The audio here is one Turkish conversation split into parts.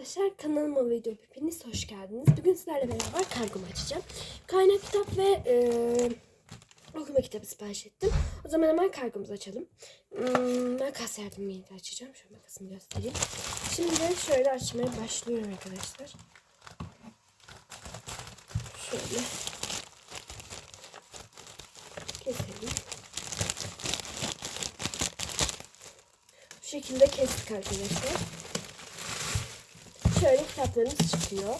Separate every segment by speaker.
Speaker 1: arkadaşlar kanalıma video hepiniz hoş geldiniz. Bugün sizlerle beraber kargomu açacağım. Kaynak kitap ve e, okuma kitabı sipariş ettim. O zaman hemen kargomuzu açalım. Hmm, makas yardımıyla açacağım. Şöyle makasımı göstereyim. Şimdi şöyle açmaya başlıyorum arkadaşlar. Şöyle keselim. Bu şekilde kestik arkadaşlar. Şöyle kitaplarımız çıkıyor.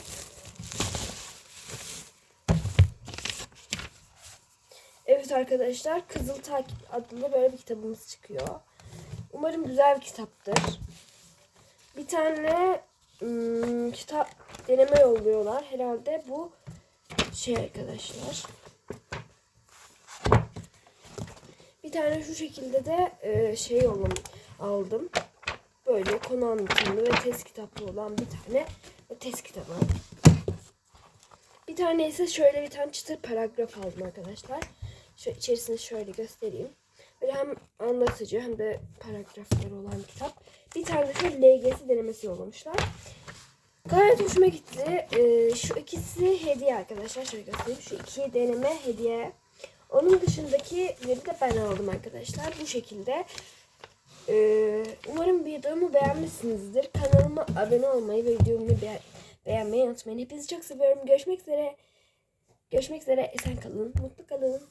Speaker 1: Evet arkadaşlar Kızıl Takip adlı böyle bir kitabımız çıkıyor. Umarım güzel bir kitaptır. Bir tane ım, kitap deneme yolluyorlar. Herhalde bu şey arkadaşlar. Bir tane şu şekilde de e, şey yollum aldım. Konu anlatımlı ve test kitaplı olan bir tane test kitabı. Bir tane ise şöyle bir tane çıtır paragraf aldım arkadaşlar. Şu içerisini şöyle göstereyim. Böyle hem anlatıcı hem de paragrafları olan kitap. Bir tane de şöyle LGS denemesi yollamışlar. Gayet hoşuma gitti. Ee, şu ikisi hediye arkadaşlar. Şöyle göstereyim. Şu iki deneme hediye. Onun dışındakileri de ben aldım arkadaşlar. Bu şekilde. Ee, umarım videomu beğenmişsinizdir. Kanalıma abone olmayı ve videomu be- beğenmeyi unutmayın. Hepinizi çok seviyorum. Görüşmek üzere. Görüşmek üzere. Esen kalın. Mutlu kalın.